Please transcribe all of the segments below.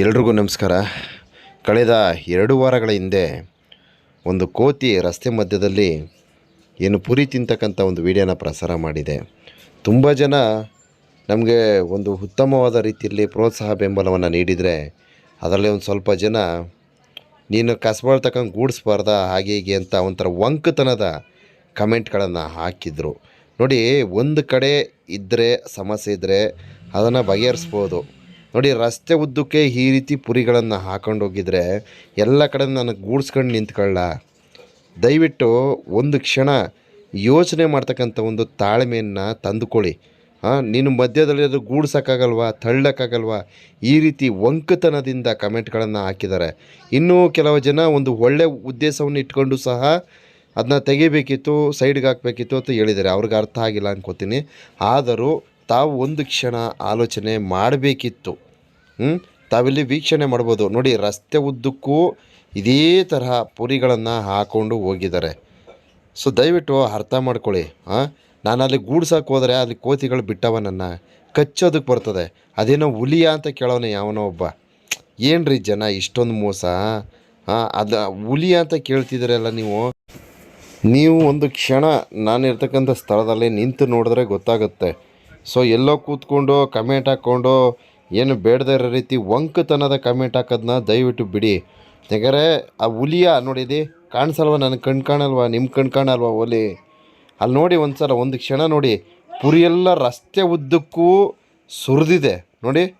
ಎಲ್ರಿಗೂ ನಮಸ್ಕಾರ. ಕಳೆದ ಎರಡು ವಾರಗಳ ಹಿಂದೆ ಒಂದು ಕೋತಿ ರಸ್ತೆ ಮಧ್ಯದಲ್ಲಿ ಏನು ಪುರಿ ತಿಂತಕ್ಕಂಥ ಒಂದು ವಿಡಿಯೋನ ಪ್ರಸಾರ ಮಾಡಿದೆ. ತುಂಬ ಜನ ನಮಗೆ ಒಂದು ಉತ್ತಮವಾದ ರೀತಿಯಲ್ಲಿ ಪ್ರೋತ್ಸಾಹ ಬೆಂಬಲವನ್ನು ನೀಡಿದರೆ ಅದರಲ್ಲಿ ಒಂದು ಸ್ವಲ್ಪ ಜನ, ನೀನು ಕಸಬಾಳ್ ತಕ್ಕಂಗೆ ಗೂಡಿಸ್ಬಾರ್ದ, ಹಾಗೆ ಹೀಗೆ ಅಂತ ಒಂಥರ ವಂಕತನದ ಕಮೆಂಟ್ಗಳನ್ನು ಹಾಕಿದರು. ನೋಡಿ, ಒಂದು ಕಡೆ ಇದ್ದರೆ ಸಮಸ್ಯೆ ಇದ್ದರೆ ಅದನ್ನು ಬಗೆಹರಿಸ್ಬೋದು. ನೋಡಿ, ರಸ್ತೆ ಉದ್ದಕ್ಕೆ ಈ ರೀತಿ ಪುರಿಗಳನ್ನು ಹಾಕೊಂಡು ಹೋಗಿದ್ರೆ ಎಲ್ಲ ಕಡೆ ನನಗೆ ಗೂಡ್ಸ್ಕೊಂಡು ನಿಂತ್ಕೊಳ್ಳ. ದಯವಿಟ್ಟು ಒಂದು ಕ್ಷಣ ಯೋಚನೆ ಮಾಡ್ತಕ್ಕಂಥ ಒಂದು ತಾಳ್ಮೆಯನ್ನು ತಂದುಕೊಳ್ಳಿ. ಹಾಂ ನೀನು ಮಧ್ಯದಲ್ಲಿ ಅದು ಗೂಡ್ಸೋಕ್ಕಾಗಲ್ವಾ, ತಳ್ಳೋಕ್ಕಾಗಲ್ವಾ? ಈ ರೀತಿ ಒಂಕತನದಿಂದ ಕಮೆಂಟ್ಗಳನ್ನು ಹಾಕಿದ್ದಾರೆ. ಇನ್ನೂ ಕೆಲವು ಜನ ಒಂದು ಒಳ್ಳೆಯ ಉದ್ದೇಶವನ್ನು ಇಟ್ಕೊಂಡು ಸಹ ಅದನ್ನ ತೆಗಿಬೇಕಿತ್ತು, ಸೈಡ್ಗೆ ಹಾಕಬೇಕಿತ್ತು ಅಂತ ಹೇಳಿದ್ದಾರೆ. ಅವ್ರಿಗೆ ಅರ್ಥ ಆಗಿಲ್ಲ ಅನ್ಕೋತೀನಿ. ಆದರೂ ತಾವು ಒಂದು ಕ್ಷಣ ಆಲೋಚನೆ ಮಾಡಬೇಕಿತ್ತು. ತಾವಿಲ್ಲಿ ವೀಕ್ಷಣೆ ಮಾಡ್ಬೋದು. ನೋಡಿ, ರಸ್ತೆ ಉದ್ದಕ್ಕೂ ಇದೇ ತರಹ ಪುರಿಗಳನ್ನು ಹಾಕ್ಕೊಂಡು ಹೋಗಿದ್ದಾರೆ. ಸೊ, ದಯವಿಟ್ಟು ಅರ್ಥ ಮಾಡ್ಕೊಳ್ಳಿ. ಹಾಂ ನಾನು ಅಲ್ಲಿ ಗೂಡ್ಸಕ್ಕೆ ಹೋದರೆ ಅಲ್ಲಿ ಕೋತಿಗಳು ಬಿಟ್ಟವ ನನ್ನ. ಕಚ್ಚೋದಕ್ಕೆ ಬರ್ತದೆ. ಅದೇನೋ ಹುಲಿಯ ಅಂತ ಕೇಳೋನೆ ಯಾವನೋ ಒಬ್ಬ. ಏನ್ರಿ ಜನ ಇಷ್ಟೊಂದು ಮೋಸ? ಹಾಂ ಅದು ಹುಲಿ ಅಂತ ಕೇಳ್ತಿದ್ದೀರಲ್ಲ ನೀವು? ನೀವು ಒಂದು ಕ್ಷಣ ನಾನಿರ್ತಕ್ಕಂಥ ಸ್ಥಳದಲ್ಲಿ ನಿಂತು ನೋಡಿದ್ರೆ ಗೊತ್ತಾಗುತ್ತೆ. ಸೊ ಎಲ್ಲೋ ಕೂತ್ಕೊಂಡು ಕಮೆಂಟ್ ಹಾಕ್ಕೊಂಡು, ಏನು ಬೇಡದೇ ಇರೋ ರೀತಿ ವಂಕತನದ ಕಮೆಂಟ್ ಹಾಕೋದನ್ನ ದಯವಿಟ್ಟು ಬಿಡಿ. ಯಾಕಂದರೆ, ಆ ಹುಲಿಯ ನೋಡಿದಿ ಕಾಣಿಸಲ್ವ ನನಗೆ ಕಣ್ ಕಾಣಲ್ವಾ ನಿಮ್ಮ ಕಣ್ ಕಾಣಲ್ವಾ ಹುಲಿ ಅಲ್ಲಿ ನೋಡಿ ಒಂದು ಸಲ ಒಂದು ಕ್ಷಣ ನೋಡಿ, ಪುರಿಯೆಲ್ಲ ರಸ್ತೆ ಉದ್ದಕ್ಕೂ ಸುರಿದಿದೆ. ನೋಡಿ,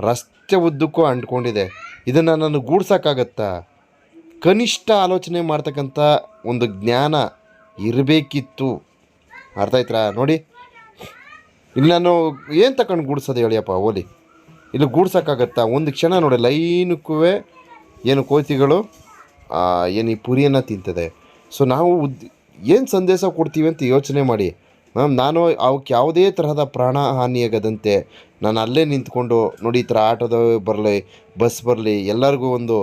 ರಸ್ತೆ ಉದ್ದಕ್ಕೂ ಅಂಟ್ಕೊಂಡಿದೆ. ಇದನ್ನು ನಾನು ಗೂಡ್ಸೋಕ್ಕಾಗತ್ತಾ? ಕನಿಷ್ಠ ಆಲೋಚನೆ ಮಾಡ್ತಕ್ಕಂಥ ಒಂದು ಜ್ಞಾನ ಇರಬೇಕಿತ್ತು. ಅರ್ಥ ನೋಡಿ ಇಲ್ಲಿ ನಾನು ಏನು ತಗೊಂಡು ಗೂಡ್ಸೋದು ಹೇಳಿಯಪ್ಪ, ಓಲಿ. ಇಲ್ಲಿ ಗೂಡ್ಸೋಕ್ಕಾಗತ್ತಾ? ಒಂದು ಕ್ಷಣ ನೋಡಿ ಲೈನಕ್ಕೂ ಏನು ಕೋತಿಗಳು ಏನು ಈ ಪುರಿಯನ್ನು ತಿಂತದೆ. ಸೊ ನಾವು ಉದ್, ಏನು ಸಂದೇಶ ಕೊಡ್ತೀವಿ ಅಂತ ಯೋಚನೆ ಮಾಡಿ. ಮ್ಯಾಮ್, ನಾನು ಅವಕ್ಕೆ ಯಾವುದೇ ತರಹದ ಪ್ರಾಣ ಹಾನಿಯಾಗದಂತೆ ನಾನು ಅಲ್ಲೇ ನಿಂತ್ಕೊಂಡು ನೋಡಿ, ಈ ಥರ ಆಟೋದ ಬರಲಿ, ಬಸ್ ಬರಲಿ, ಎಲ್ಲರಿಗೂ ಒಂದು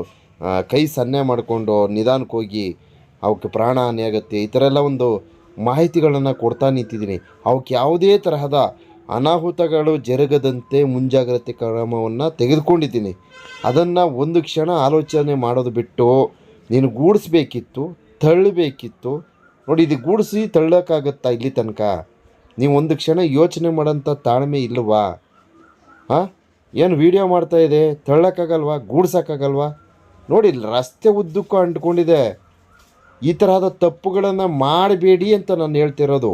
ಕೈ ಸನ್ನೆ ಮಾಡಿಕೊಂಡು ನಿಧಾನಕ್ಕೆ ಹೋಗಿ ಅವಕ್ಕೆ ಪ್ರಾಣ ಹಾನಿಯಾಗತ್ತೆ ಈ ಥರ ಎಲ್ಲ ಒಂದು ಮಾಹಿತಿಗಳನ್ನು ಕೊಡ್ತಾ ನಿಂತಿದ್ದೀನಿ. ಅವಕ್ಕೆ ಯಾವುದೇ ತರಹದ ಅನಾಹುತಗಳು ಜರುಗದಂತೆ ಮುಂಜಾಗ್ರತೆ ಕ್ರಮವನ್ನು ತೆಗೆದುಕೊಂಡಿದ್ದೀನಿ. ಅದನ್ನು ಒಂದು ಕ್ಷಣ ಆಲೋಚನೆ ಮಾಡೋದು ಬಿಟ್ಟು ನೀನು ಗೂಡಿಸ್ಬೇಕಿತ್ತು, ತಳ್ಳಬೇಕಿತ್ತು, ನೋಡಿ ಇದು ಗೂಡಿಸಿ ತಳ್ಳೋಕ್ಕಾಗತ್ತಾ ಇಲ್ಲಿ ತನಕ? ನೀವು ಒಂದು ಕ್ಷಣ ಯೋಚನೆ ಮಾಡೋಂಥ ತಾಳ್ಮೆ ಇಲ್ಲವಾ? ಹಾಂ ಏನು ವೀಡಿಯೋ ಮಾಡ್ತಾ ಇದೆ? ತಳ್ಳೋಕ್ಕಾಗಲ್ವಾ? ಗೂಡ್ಸೋಕ್ಕಾಗಲ್ವಾ? ನೋಡಿ ರಸ್ತೆ ಉದ್ದಕ್ಕೂ ಅಂಟ್ಕೊಂಡಿದೆ. ಈ ತರಹದ ತಪ್ಪುಗಳನ್ನು ಮಾಡಬೇಡಿ ಅಂತ ನಾನು ಹೇಳ್ತಿರೋದು.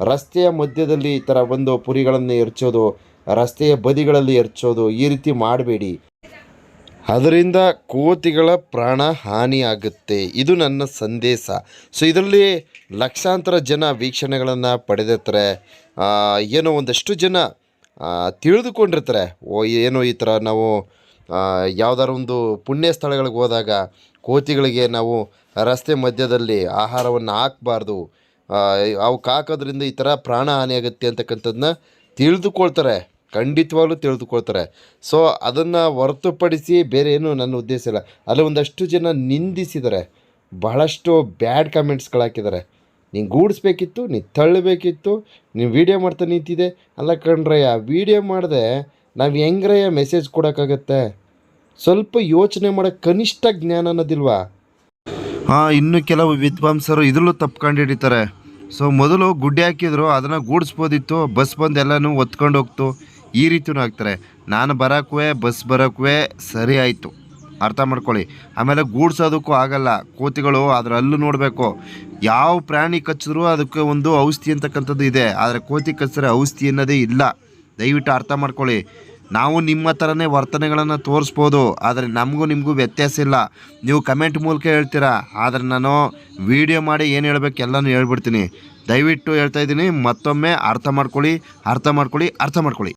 ರಸ್ತೆಯ ಮಧ್ಯದಲ್ಲಿ ಈ ಥರ ಒಂದು ಪುರಿಗಳನ್ನು ಎರಚೋದು, ರಸ್ತೆಯ ಬದಿಗಳಲ್ಲಿ ಎರಚೋದು ಈ ರೀತಿ ಮಾಡಬೇಡಿ. ಅದರಿಂದ ಕೋತಿಗಳ ಪ್ರಾಣ ಹಾನಿಯಾಗುತ್ತೆ. ಇದು ನನ್ನ ಸಂದೇಶ. ಸೊ ಇದರಲ್ಲಿ ಲಕ್ಷಾಂತರ ಜನ ವೀಕ್ಷಣೆಗಳನ್ನು ಪಡೆದಿರ್ತಾರೆ. ಏನೋ ಒಂದಷ್ಟು ಜನ ತಿಳಿದುಕೊಂಡಿರ್ತಾರೆ. ಓ, ಏನೋ ಈ ಥರ ನಾವು ಯಾವುದಾದ್ರು ಒಂದು ಪುಣ್ಯ ಸ್ಥಳಗಳಿಗೆ ಹೋದಾಗ ಕೋತಿಗಳಿಗೆ ನಾವು ರಸ್ತೆ ಮಧ್ಯದಲ್ಲಿ ಆಹಾರವನ್ನು ಹಾಕಬಾರ್ದು. ಅವಕ್ಕೆ ಹಾಕೋದ್ರಿಂದ ಈ ಥರ ಪ್ರಾಣ ಹಾನಿಯಾಗುತ್ತೆ ಅಂತಕ್ಕಂಥದ್ದನ್ನ ತಿಳಿದುಕೊಳ್ತಾರೆ. ಖಂಡಿತವಾಗ್ಲೂ ತಿಳಿದುಕೊಳ್ತಾರೆ. ಸೊ ಅದನ್ನು ಹೊರತುಪಡಿಸಿ ಬೇರೆ ಏನು ನನ್ನ ಉದ್ದೇಶ ಇಲ್ಲ. ಅಲ್ಲಿ ಒಂದಷ್ಟು ಜನ ನಿಂದಿಸಿದ್ದಾರೆ. ಬಹಳಷ್ಟು ಬ್ಯಾಡ್ ಕಮೆಂಟ್ಸ್ಗಳು ಹಾಕಿದ್ದಾರೆ. ನೀನು ಗೂಡಿಸ್ಬೇಕಿತ್ತು, ನೀನು ತಳ್ಳಬೇಕಿತ್ತು ನೀವು ವೀಡಿಯೋ ಮಾಡ್ತಾ ನಿಂತಿದೆ ಅಲ್ಲ ಕಣ್ರಯ್ಯ, ವೀಡಿಯೋ ಮಾಡಿದೆ ನಾವು ಹೆಂಗ್ರಯ್ಯ ಮೆಸೇಜ್ ಕೊಡೋಕ್ಕಾಗತ್ತೆ? ಸ್ವಲ್ಪ ಯೋಚನೆ ಮಾಡೋಕ್ಕೆ ಕನಿಷ್ಠ ಜ್ಞಾನ ಅನ್ನೋದಿಲ್ವಾ? ಹಾಂ, ಇನ್ನು ಕೆಲವು ವಿದ್ವಾಂಸರು ಇದರಲ್ಲೂ ತಪ್ಕೊಂಡು ಹಿಡಿತಾರೆ ಸೊ ಮೊದಲು ಗುಡ್ಡೆ ಹಾಕಿದ್ರು, ಅದನ್ನು ಗೂಡಿಸ್ಬೋದಿತ್ತು, ಬಸ್ ಬಂದು ಎಲ್ಲನೂ ಒತ್ಕೊಂಡು ಹೋಗ್ತು. ಈ ರೀತಿಯೂ ಹಾಕ್ತಾರೆ ನಾನು ಬರೋಕ್ಕೂ ಬಸ್ ಬರೋಕ್ಕೂ ಸರಿ ಆಯಿತು. ಅರ್ಥ ಮಾಡ್ಕೊಳ್ಳಿ. ಆಮೇಲೆ ಗೂಡ್ಸೋದಕ್ಕೂ ಆಗಲ್ಲ. ಕೋತಿಗಳು ಅದ್ರ ಅಲ್ಲೂ ನೋಡಬೇಕು. ಯಾವ ಪ್ರಾಣಿ ಕಚ್ಚಿದ್ರೂ ಅದಕ್ಕೆ ಒಂದು ಔಷಧಿ ಅಂತಕ್ಕಂಥದ್ದು ಇದೆ. ಆದರೆ ಕೋತಿ ಕಚ್ಚಿದ್ರೆ ಔಷಧಿ ಅನ್ನೋದೇ ಇಲ್ಲ. ದಯವಿಟ್ಟು ಅರ್ಥ ಮಾಡ್ಕೊಳ್ಳಿ. ನಾವು ನಿಮ್ಮ ಥರನೇ ವರ್ತನೆಗಳನ್ನು ತೋರಿಸ್ಬೋದು, ಆದರೆ ನಮಗೂ ನಿಮಗೂ ವ್ಯತ್ಯಾಸ ಇಲ್ಲ. ನೀವು ಕಮೆಂಟ್ ಮೂಲಕ ಹೇಳ್ತೀರಾ? ಆದರೆ ನಾನು ವಿಡಿಯೋ ಮಾಡಿ ಏನು ಹೇಳಬೇಕು ಎಲ್ಲನೂ ಹೇಳ್ಬಿಡ್ತೀನಿ. ದಯವಿಟ್ಟು ಹೇಳ್ತಾ ಇದ್ದೀನಿ, ಮತ್ತೊಮ್ಮೆ ಅರ್ಥ ಮಾಡ್ಕೊಳ್ಳಿ ಅರ್ಥ ಮಾಡ್ಕೊಳ್ಳಿ ಅರ್ಥ ಮಾಡ್ಕೊಳ್ಳಿ.